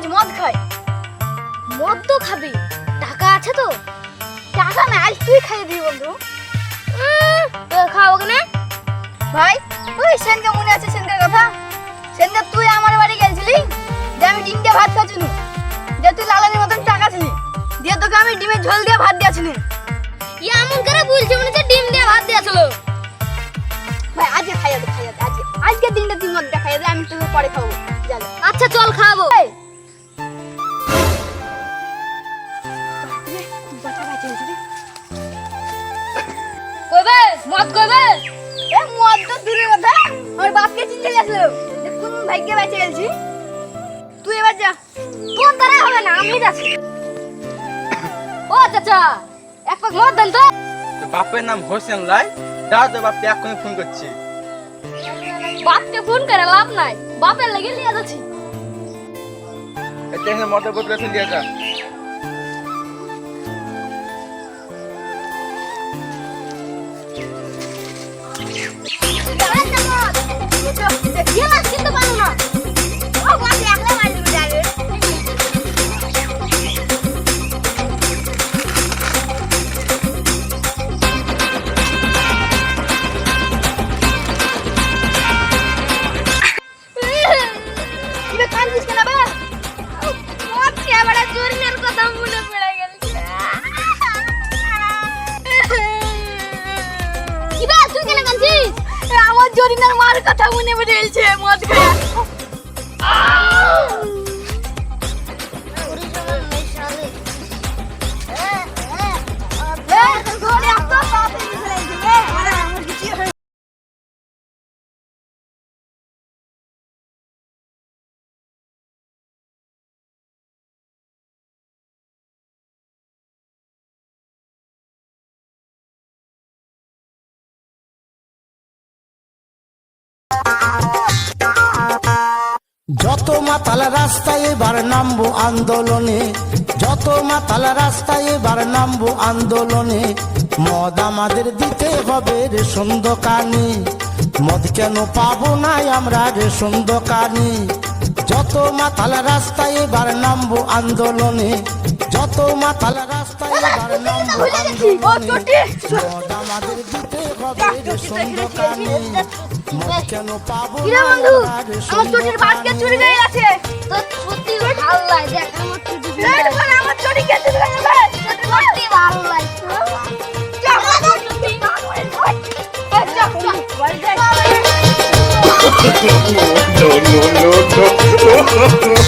আজ মদ খাই মদ তো খাবি টাকা আছে তো। টাকা না আজ তুই খাইয়ে দিবি বন্ধু। খাব কেন? ভাই ওই সেনকে মনে আছে সেনকার কথা? সেনকে তুই আমার বাড়ি গেছিলি যে আমি ডিম দিয়ে ভাত খাচ্ছিলু যে তুই লালানির মতন টাকা ছিলি। দিয়ে তোকে আমি ডিমের ঝোল দিয়ে ভাত দিয়েছিলি। ইয়া এমন করে বলছে মনে হচ্ছে ডিম দিয়ে ভাত দিয়েছিল। ভাই আজকে খাইয়ে দে খাইয়ে দে। আজকে আজকে দিনটা তুই মদ খাইয়ে দে আমি তোকে পরে খাব আচ্ছা চল খাব মদ কইবে এ মদ তো দূরের কথা। আমার বাপকে চিনতে গেছিল। কোন ভাগ্যে বেঁচে গেছি? তুই এবার যা। তোর দ্বারা হবে না? আমি যাচ্ছি। ও চাচা এক পাক মদ দেন তো। বাপের নাম হোসেন লাই দাও তো বাপকে এক্ষুনি ফোন করছি। বাপকে ফোন করে লাভ নাই। বাপের লেগে নিয়ে যাচ্ছি। এই টেনে মোটর দিয়ে যা। চুরিনের কথা পড়ে গেল কি বে তুই কেন কাঁদছিস? আমার জরিনার মার কথা মনে পড়ে গেছে মদ খায় যত মাতাল রাস্তায় এবার নামবো আন্দোলনে যত মাতাল রাস্তায় এবার নামবো আন্দোলনে। মদ আমাদের দিতে হবে রেশন দোকানে মদ কেন পাবো না আমরা রেশন দোকানে? যত মাতাল রাস্তায় এবার নামবো আন্দোলনে যত মাতাল রাস্তায় এবার নামবো আন্দোলনে মদ আমাদের দিতে হবে রেশন দোকানে। কিরে বন্ধু আমার চুরির বাস্কেট চুরি হয়ে গেছে তোর সত্যি ভালো লাগে দেখ আমার চুরি আমার চুরি কে চুরি হয়ে গেছে সত্যি ভালো লাগে No, no, no, no.